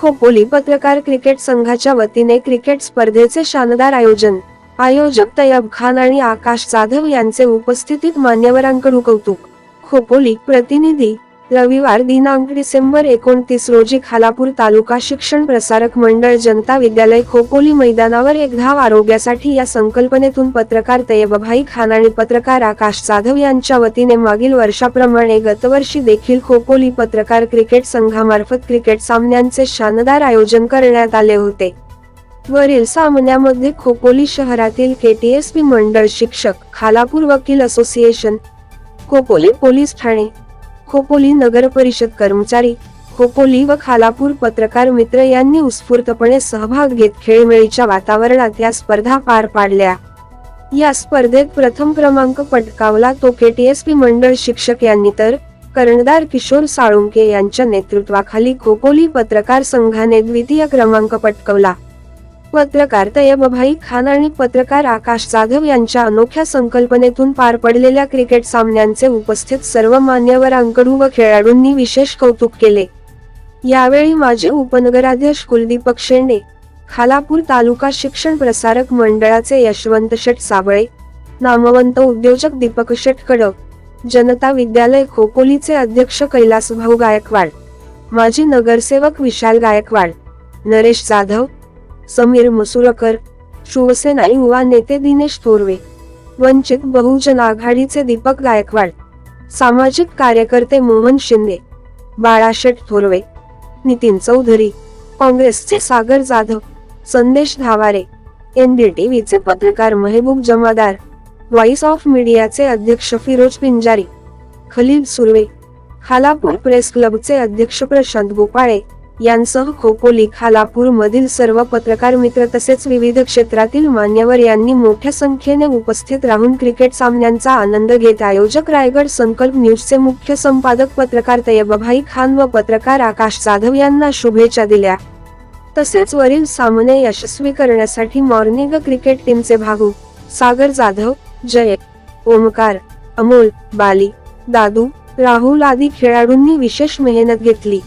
खोपोली पत्रकार क्रिकेट संघाच्या वतीने क्रिकेट स्पर्धेचे शानदार आयोजन. आयोजक तयब खान आणि आकाश जाधव यांचे उपस्थितीत मान्यवरांकडून कौतुक. खोपोली प्रतिनिधी रविवार दिनांक डिसेंबर एकोणतीस रोजी खालापूर तालुका शिक्षण प्रसारक मंडळ जनता विद्यालय खोपोली मैदानावर एक धाव आरोग्यासाठी या संकल्पनेतून पत्रकार तयबभाई खान आणि पत्रकार आकाश जाधव यांच्या वतीने मागील वर्षाप्रमाणे गतवर्षी देखील खोपोली पत्रकार क्रिकेट संघामार्फत क्रिकेट सामन्यांचे शानदार आयोजन करण्यात आले होते. वरील सामन्यामध्ये खोपोली शहरातील केटीएसपी मंडळ शिक्षक खालापूर वकील असोसिएशन खोपोली पोलीस ठाणे खोपोली नगर परिषद कर्मचारी खोपोली व खालापूर पत्रकार मित्र यांनी उत्स्फूर्तपणे सहभाग घेत खेळमेळीच्या वातावरणात या स्पर्धा पार पाडल्या. या स्पर्धेत प्रथम क्रमांक पटकावला तो केटीएसपी मंडळ शिक्षक यांनी तर कर्णधार किशोर साळुंके यांच्या नेतृत्वाखाली खोपोली पत्रकार संघाने द्वितीय क्रमांक पटकवला. पत्रकार तयबभाई खान आणि पत्रकार आकाश जाधव यांच्या अनोख्या संकल्पनेतून पार पडलेल्या क्रिकेट सामन्यांचे उपस्थित सर्व मान्यवरांकडून व खेळाडूंनी विशेष कौतुक केले. यावेळी माजी उपनगराध्यक्ष कुलदीपक शेंडे खालापूर तालुका शिक्षण प्रसारक मंडळाचे यशवंत शेठ साबळे नामवंत उद्योजक दीपक शेठ कडक जनता विद्यालय खोपोलीचे अध्यक्ष कैलासभाऊ गायकवाड माजी नगरसेवक विशाल गायकवाड नरेश जाधव समीर मसुरकर शिवसेना युवा नेते दिनेश थोरवे वंचित बहुजन आघाडीचे दीपक गायकवाड सामाजिक कार्यकर्ते मोहन शिंदे बाळाशेठ थोरवे नितीन चौधरी काँग्रेसचे सागर जाधव संदेश धावारे एनडीटीव्हीचे पत्रकार मेहबूब जमादार व्हॉइस ऑफ मीडियाचे अध्यक्ष फिरोज पिंजारी खलील सुर्वे खालापूर प्रेस क्लबचे अध्यक्ष प्रशांत गोपाळे यांसह खोपोली खालापूरमधील सर्व पत्रकार मित्र तसेच विविध क्षेत्रातील मान्यवर यांनी मोठ्या संख्येने उपस्थित राहून क्रिकेट सामन्यांचा आनंद घेत आयोजक रायगड संकल्प न्यूजचे मुख्य संपादक पत्रकार तयबभाई खान व पत्रकार आकाश जाधव यांना शुभेच्छा दिल्या. तसेच वरील सामने यशस्वी करण्यासाठी मॉर्निंग क्रिकेट टीमचे भागू सागर जाधव जय ओमकार अमोल बाली दादू राहुल आदी खेळाडूंनी विशेष मेहनत घेतली.